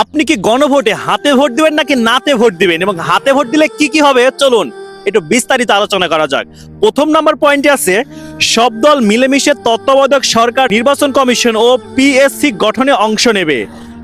আপনি কি গণভোটে হাতে ভোট দিবেন নাকি নাতে ভোট দিবেন? এবং হাতে ভোট দিলে কি কি হবে? চলুন একটু বিস্তারিত আলোচনা করা যাক। প্রথম নাম্বার পয়েন্টে আছে, সব দল মিলেমিশে তত্ত্বাবধায়ক সরকার, নির্বাচন কমিশন ও পিএসসি গঠনে অংশ নেবে।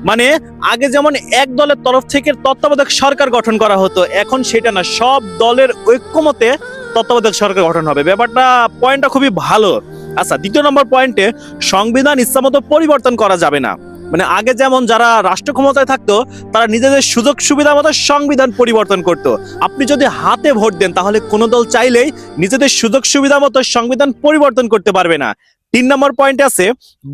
মানে আগে যেমন এক দলের তরফ থেকে তত্ত্বাবধায়ক সরকার গঠন করা হতো, এখন সেটা না, সব দলের ঐক্যমতে তত্ত্বাবধায়ক সরকার গঠন হবে। ব্যাপারটা, পয়েন্টটা খুবই ভালো। আচ্ছা দ্বিতীয় নম্বর পয়েন্টে, সংবিধান ইচ্ছামতো পরিবর্তন করা যাবে না। মানে আগে যেমন যারা রাষ্ট্র ক্ষমতায় থাকতো, তারা নিজেদের সুযোগ সুবিধা মতো সংবিধান পরিবর্তন করত। আপনি যদি হাতে ভোট দেন, তাহলে কোনো দল চাইলেই নিজেদের সুযোগ সুবিধা মতো সংবিধান পরিবর্তন করতে পারবে না। তিন নম্বর পয়েন্ট আছে,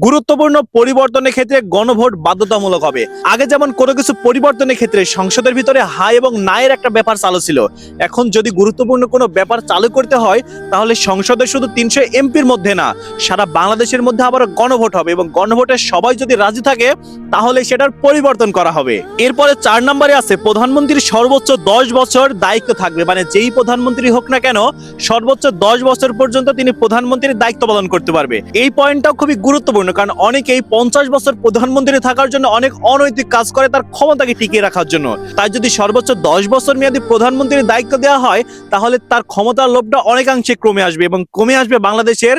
গুরুত্বপূর্ণ পরিবর্তনের ক্ষেত্রে গণভোট বাধ্যতামূলক হবে। আগে যেমন কোনো কিছু পরিবর্তনের ক্ষেত্রে সংসদের ভিতরে হাই এবং নায়ের একটা ব্যাপার চালু ছিল। এখন যদি গুরুত্বপূর্ণ কোনো ব্যাপার চালু করতে হয়, তাহলে সংসদে শুধু তিনশো এমপির মধ্যে না, সারা বাংলাদেশের মধ্যে আবার গণভোট হবে এবং গণভোটে সবাই যদি রাজি থাকে, তাহলে সেটার পরিবর্তন করা হবে। এরপরে চার নম্বরে আছে, প্রধানমন্ত্রীর সর্বোচ্চ দশ বছর দায়িত্ব থাকবে। মানে যেই প্রধানমন্ত্রী হোক না কেন, সর্বোচ্চ দশ বছর পর্যন্ত তিনি প্রধানমন্ত্রীর দায়িত্ব পালন করতে পারবে। এই পয়েন্টটাও খুবই গুরুত্বপূর্ণ, কারণ অনেকেই পঞ্চাশ বছর প্রধানমন্ত্রী থাকার জন্য অনেক অনৈতিক কাজ করে তার ক্ষমতাকে টিকিয়ে রাখার জন্য। তাই যদি সর্বোচ্চ দশ বছর মেয়াদী প্রধানমন্ত্রীর দায়িত্ব দেওয়া হয়, তাহলে তার ক্ষমতার লোভটা অনেকাংশে কমে আসবে এবং কমে আসবে বাংলাদেশের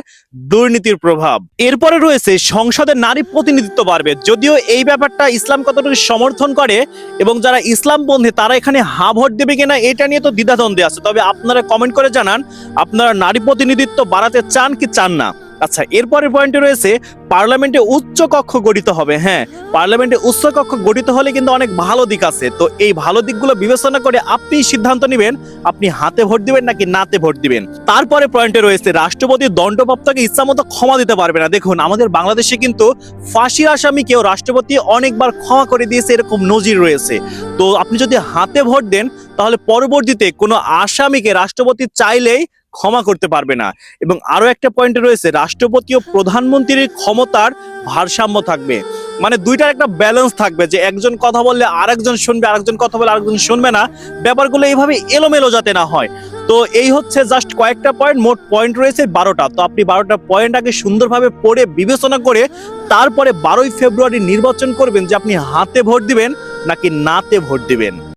দুর্নীতির প্রভাব। এরপরে রয়েছে, সংসদে নারী প্রতিনিধিত্ব বাড়বে। যদিও এই ব্যাপারটা ইসলাম কতটুকু সমর্থন করে এবং যারা ইসলাম বন্ধে, তারা এখানে হা ভোট দেবে কিনা, এটা নিয়ে তো দ্বিধাদ্বন্দ্বে আছে। তবে আপনারা কমেন্ট করে জানান, আপনারা নারী প্রতিনিধিত্ব বাড়াতে চান কি চান না? আচ্ছা এরপরের পয়েন্টে রয়েছে, পার্লামেন্টে উচ্চ কক্ষ গঠিত হবে হ্যাঁ। পার্লামেন্টে উচ্চ কক্ষ গঠিত হলে কিন্তু অনেক ভালো দিক আছে। তো এই ভালো দিকগুলো বিবেচনা করে আপনি সিদ্ধান্ত নেবেন, আপনি হাতে ভোট দিবেন নাকি নাতে ভোট দিবেন। তারপরে পয়েন্টে রয়েছে, রাষ্ট্রপতি দণ্ডপ্রাপ্তকে ইচ্ছামতো ক্ষমা দিতে পারবে না। দেখুন, আমাদের বাংলাদেশে কিন্তু ফাঁসির আসামিকেও রাষ্ট্রপতি অনেকবার ক্ষমা করে দিয়েছে, এরকম নজির রয়েছে। তো আপনি যদি হাতে ভোট দেন তাহলে পরবর্তীতে কোনো আসামিকে রাষ্ট্রপতি চাইলেই ক্ষমা করতে পারবে না। এবং আরও একটা পয়েন্টে রয়েছে, রাষ্ট্রপতি ও প্রধানমন্ত্রীর ক্ষমতার ভারসাম্য থাকবে। মানে দুইটার একটা ব্যালেন্স থাকবে যে একজন কথা বললে আরেকজন শুনবে, আরেকজন কথা বলে আরেকজন শুনবে না। ব্যাপারগুলো এইভাবে এলোমেলো যাতে না হয়। তো এই হচ্ছে জাস্ট কয়েকটা পয়েন্ট মোট পয়েন্ট রয়েছে বারোটা। তো আপনি বারোটা পয়েন্ট আগে সুন্দরভাবে পড়ে বিবেচনা করে তারপরে বারোই ফেব্রুয়ারি নির্বাচন করবেন যে আপনি হাতে ভোট দিবেন নাকি নাতে ভোট দিবেন।